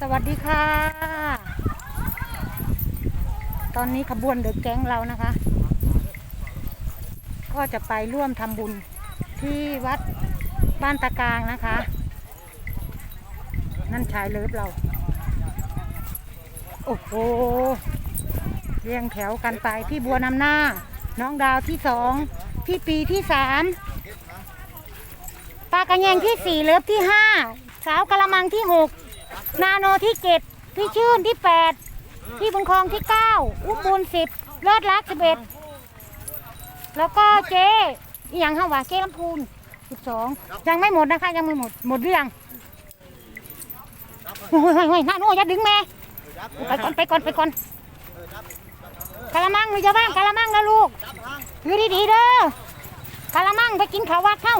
สวัสดีค่ะ ตอนนี้ขบวนเดอะแก๊งเรานะคะ ก็จะไปร่วมทำบุญที่วัดบ้านตะกางนะคะ นั่นชายเลิฟเรา โอ้โห เรียงแถวกันไปพี่บัวนำหน้า น้องดาวที่สอง พี่ปีที่สามปลากระแยงที่สี่เลิฟที่ห้าสาวกะละมังที่หก นาโนที่เจ็ดพี่ชื่นที่แปดพี่บุญครองที่เก้าอุ้มบุญสิบเลิศรักสิบเอ็ดแล้วก็เจ๊อีหยังห้าวะเจ๊ลำพูนสิบสองยังไม่หมดนะคะ ยังไม่หมดหมดหรือยังโอ้ยโอ้ยนาโนอย่าดึงแม่ไปก่อนไปก่อนไปก่อนกะละมังมีจ้าบ้านกะละมังนะลูกอยู่ดีๆเด้อกะละมังไปกินข้าววัดเข้า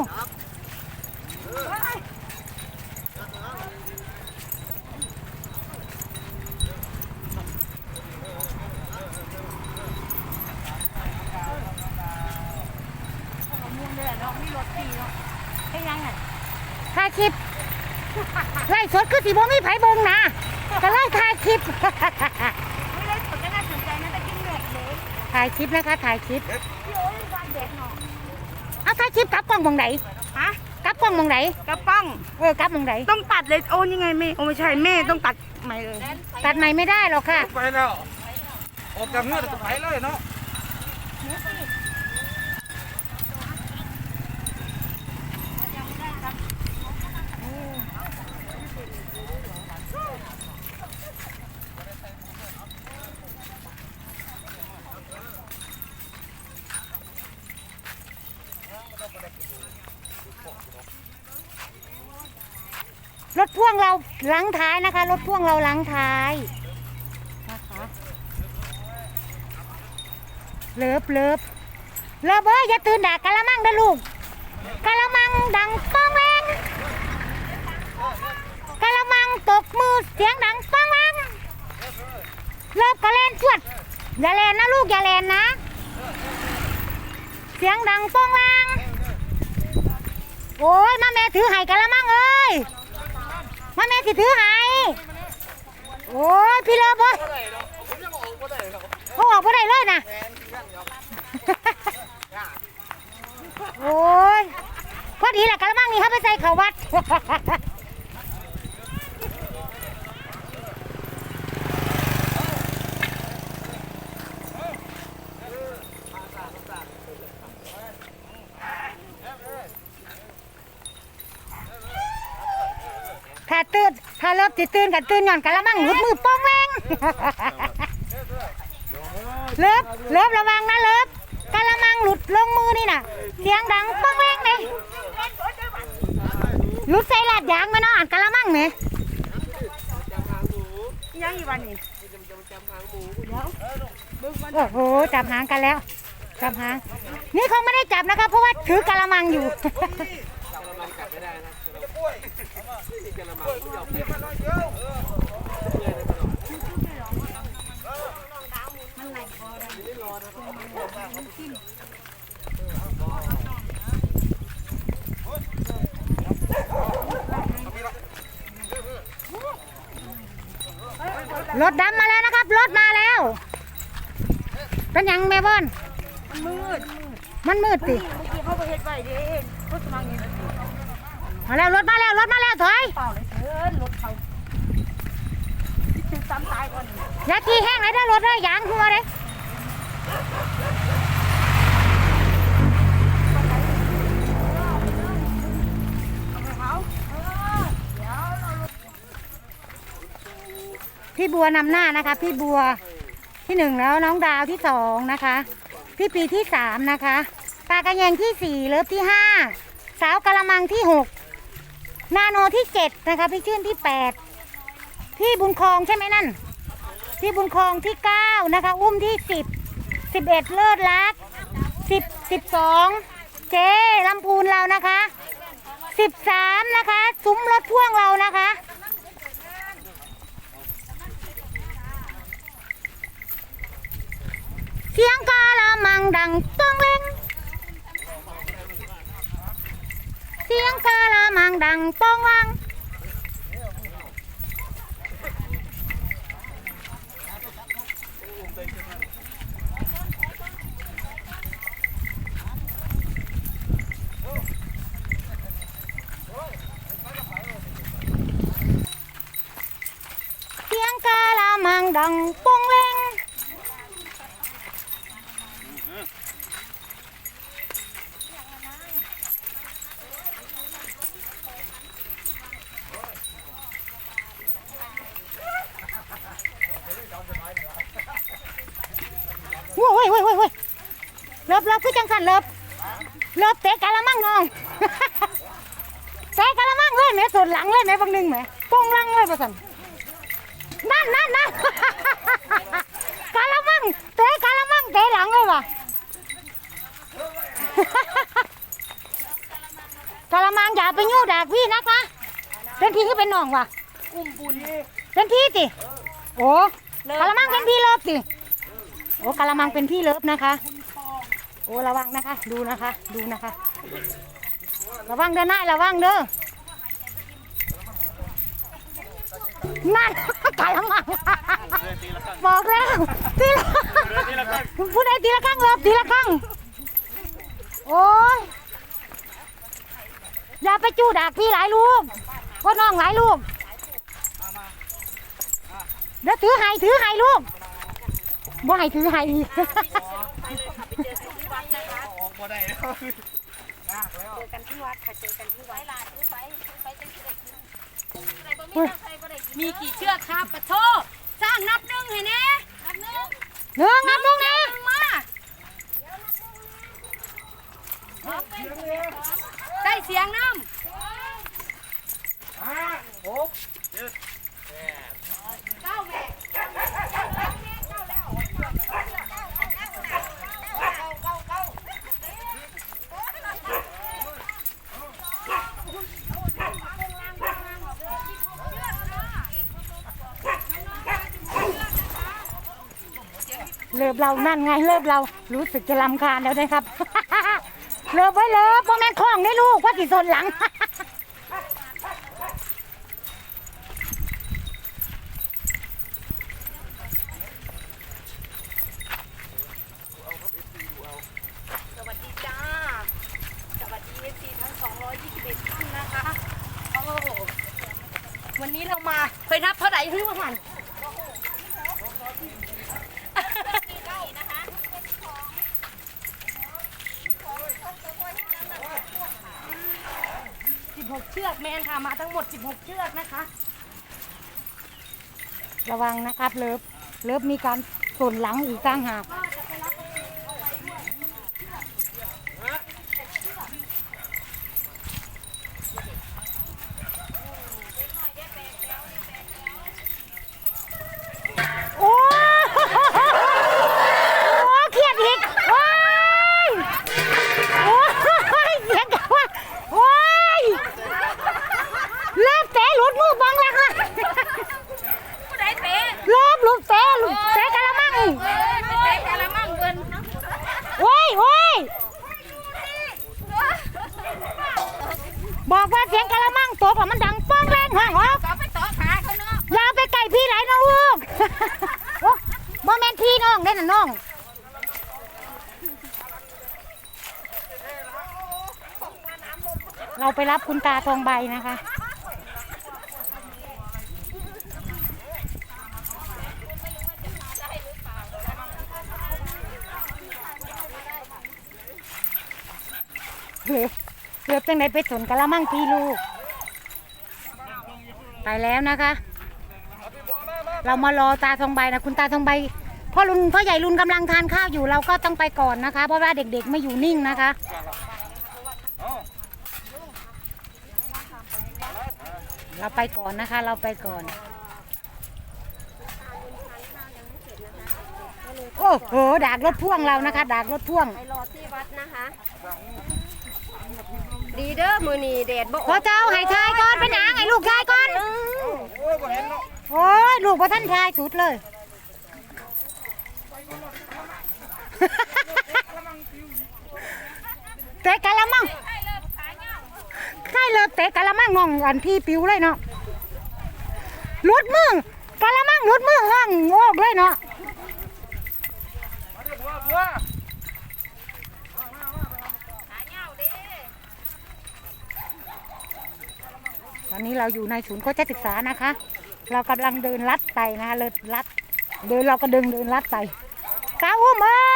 ถ่ายคลิปไล่สดคือสีบ่มีไผเบิ่งนะก็ไล่ถ่ายคลิปไม่ได้สนใจน่าสนใจนะแต่กินเหนื่อยเลยถ่ายคลิปนะคะถ่ายคลิปพี่โอ้ยวันเด็กหน่อเอาถ่ายคลิปกลับกล้องมองไหนฮะกลับกล้องมองไหนกระป้อง เออกลับมองไหนต้องตัดเลยโอ้ยังไงแม่โอ้ไม่ใช่แม่ต้องตัดใหม่เลย ตัดใหม่ไม่ได้หรอกค่ะ ไปแล้วออกจากเงื่อนจะไปเลยเนาะ ถพ่วงเราหลังท้ายนะคะ รถพ่วงเราหลังท้ายนะคะเลิฟเลิฟเลิฟเอ้ยอย่าตื่นด่ากะละมังเด้อลูกกะละมังดังป้องแรงกะละมังตกมือเสียงดังป้องแรงเลิฟกะเลนชวดอย่าเลนนะลูกอย่าเลนนะ เสียงดังป้องแรงโอ้ยมาแม่ถือไห้กะละมังเอ้ย มาแม่สิถือให้โอ้ยพี่เลิฟเอ้ยเขาออกมาได้เลยนะโอ้ยพอดีแหละกระมังนี่เขาไปใส่เขาวัด ถ้าตื่นถ้าเลิฟสิตื่นกันตื่นหย่อนกะละมังหลุดมือโป้องแรงเลิฟเลิฟระวังนะเลิฟกะละมังหลุดลงมือนี่น่ะ เสียงดังโป้องแรงเลยหลุดใส่ลาดยางไหมเนาะอ่านกะละมังไหมยังอีกวันนี้โอ้โหจับหางกันแล้วจับหางนี่เขาไม่ได้จับนะคะเพราะว่าถือกะละมังอยู่ รถดำมาแล้วนะครับ รถมาแล้ว เป็นยังแม่บอน มันมืด มันมืดสิเมื่อกี้เขาไปเฮ็ดไว้เด้รถสมังนี่ มาแล้วรถมาแล้วรถมาแล้วถอยเปล่าเลยเถินรถเขาถึงซ้ำตายก่อนอย่าขี่แห้งเลยถ้ารถเลยยางหัวเลยเขาพี่บัวนำหน้านะคะ พี่บัวที่หนึ่งแล้วน้องดาวที่สองนะคะ พี่ปีที่สามนะคะปากระแยงที่สี่เลิฟที่ห้าสาวกะละมังที่หก นาโนที่เจ็ดนะคะพี่ชื่นที่แปดพี่บุญครองใช่ไหมนั่น พี่บุญครองที่เก้านะคะ อุ้มที่สิบสิบเอ็ดเลิศรักสิบสิบสองเจลำพูนเรานะคะสิบสามนะคะซุ้มรถพ่วงเรานะคะเสียงกาละมังดังป้อง เสียงกาละมังดังป้องวัง ดังปองแรงโว้ยโว้ยโว้ยโว้ยเลิ บเลิบคือจังสันเลิบเลิบเตะกะละมังน้องเตะกะละมังเลยแม่ส่วนหลังเลยแม่บางหนึงแม่ปองหลังเลยประสันนั่นนั่นนั่นกะละมังเตะกะละมังเตะหลังเลยว่ะกะละมังอย่าไปยู่ดากพี่นะคะเป็นพี่ก็เป็นน้องว่ะอุ้มบุญเป็นพี่ติโอ้กะละมังเป็นพี่เลิฟติโอ้กะละมังเป็นพี่เลิฟนะคะ โอ้ระวังนะคะ ดูนะคะ ดูนะคะ ระวังเด้อหน้าระวังเด้อนั่นกะละมังบอกแล้วตีละผู้ใดตีละข้างเลิฟตีละข้างโอ้ยอย่าไปจู้ดักพี่หลายลูกก็น้องหลายลูกเดี๋ยวถือไห้ถือไห้ลูกบ่ให้ถือไห้ อีกออกมาได้แล้วยากแล้วเจอกันที่วัดค่ะเจอกันที่วัดมีกี่เชือกครับปะโทสร้างนับหนึ่งให้แน่นับหนึ่งหนึ่งนับลูกนะมาได้เสียงน้ห้าหกเจ็ดำเก้าแม่ เลิฟเรานั่นไงเลิฟเรารู้สึกจะลำคาญแล้วนะครับ เลิฟไว้เลิฟพ่อแม่คล้องได้ลูกว่ากี่โซนหลัง 16 เชือกแมนค่ะมาทั้งหมด 16 เชือกนะคะ ระวังนะครับเลิฟเลิฟมีการส่วนหลังอีกต่างหาก น่ะน้องเราไปรับคุณตาทองใบนะคะ เหลือเหลือจังไดไปสนกะละมังพี่ลูก ไปแล้วนะคะ เรามารอตาทองใบนะ คุณตาทองใบ พ่อลุนพ่อใหญ่ลุนกำลังทานข้าวอยู่เราก็ต้องไปก่อนนะคะ เพราะว่าเด็กๆไม่อยู่นิ่งนะคะ เราไปก่อนนะคะ เราไปก่อน โอ้โหดากรถพ่วงเรานะคะ ดากรถพ่วงไปรอที่วัดนะคะดีเด้อมือนีแดดบ่อพ่อเจ้าให้ชายก่อนเป็นหยังไงลูกชายก่อน โอ้ยบ่เห็นเนาะโอ้ยลูกพ่อท่านชายสุดเลย เตะกะละมังใช่เลยเตะกะละมังน้องอันพี่ปิวเลยเนาะลุดมือกะละมังลุดมือห้องโงกเลยเนาะตอนนี้เราอยู่ในศูนย์โคชศึกษานะคะ เรากำลังเดินลัดไปนะคะเลิศลัด เดินเราก็ดึงเดินลัดไปสาวมเอ้ย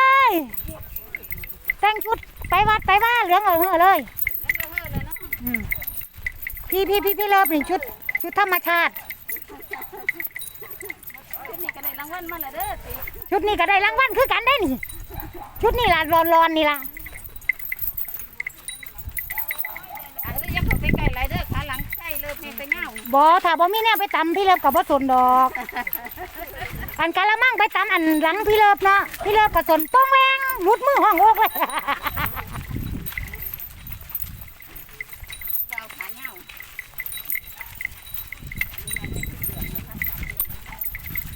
แต่งชุดไปวัดไปว่าเหลืองเออเออเลยอืมพี่พี่พี่พี่เลิฟนี่ชุด ชุดธรรมชาติ ชุดนี้ก็ได้รางวัลมาแล้วเด้อสิชุดนี้ก็ได้รางวัลคือกันได้นี่ ชุดนี้ล่ะร้อนร้อนๆนี่ล่ะอะเอ้ยอยังเข้าไปใกล้ไรเด้อขาหลังใกล้เลิฟแม่ไปเหงา บอถ้าบ่มีแนวไปตำพี่เลิฟกับบ่สนดอก อันกะละมังไปตำอันหลังพี่เลิฟเนาะพี่เลิฟก็สนป้องแวงรุดมือห้องโอกเลย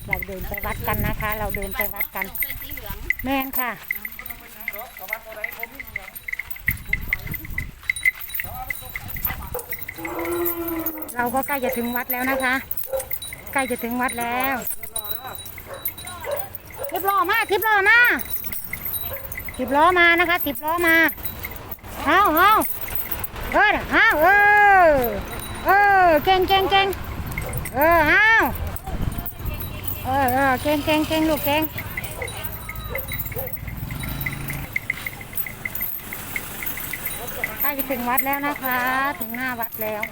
เราเดินไปวัดกันนะคะ เราเดินไปวัดกัน แม่นค่ะเราก็ใกล้จะถึงวัดแล้วนะคะ ใกล้จะถึงวัดแล้ว สิบล้อมาสิบล้อมาสิบล้อมานะคะสิบล้อมาเอาเอาเออเอาเออเออเก่งเก่งเก่งเออเอาเออเออเก่งเก่งเก่งลูกเก่งใกล้จะถึงวัดแล้วนะคะ ถึงหน้าวัดแล้ว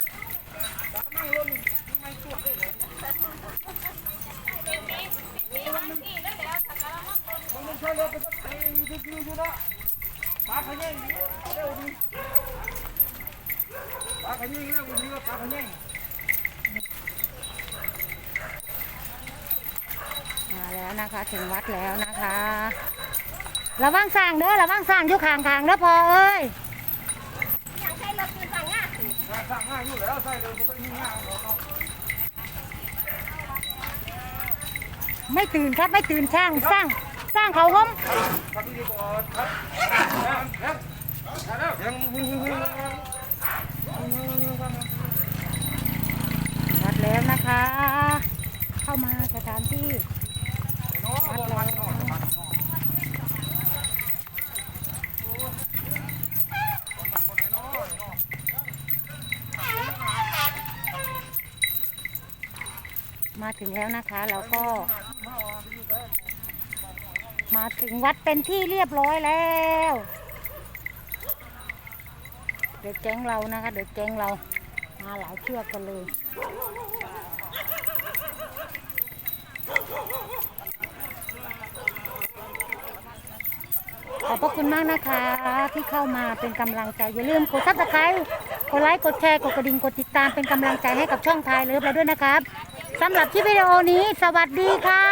มาแล้วนะคะถึงวัดแล้วนะคะระวังสร้างเด้อระวังสร้างอยู่ข้างๆเด้อพอเอ้ยยังใช้รถคือสั่งอ่านสร้างง่ายอยู่แล้วใส่เลยก็เป็นง่ายไม่ตื่นครับไม่ตื่นช่างสร้าง สร้างเขาห้มครับพี่ดีก่องวัดแล้วนะคะ เข้ามาสถานที่วัดแล้วมาถึงแล้วนะคะเราก็ มาถึงวัดเป็นที่เรียบร้อยแล้ว เดี๋ยวแก๊งเรานะคะ เดี๋ยวแก๊งเรา มาหลายเชือกกันเลยขอบพระคุณมากนะคะ ที่เข้ามาเป็นกำลังใจ อย่าลืมกดซับสไครต์กดไลค์กดแชร์กดกระดิ่งกดติดตามเป็นกำลังใจให้กับช่องทายเลิฟเราด้วยนะครับสำหรับที่วิดีโอนี้ สวัสดีค่ะ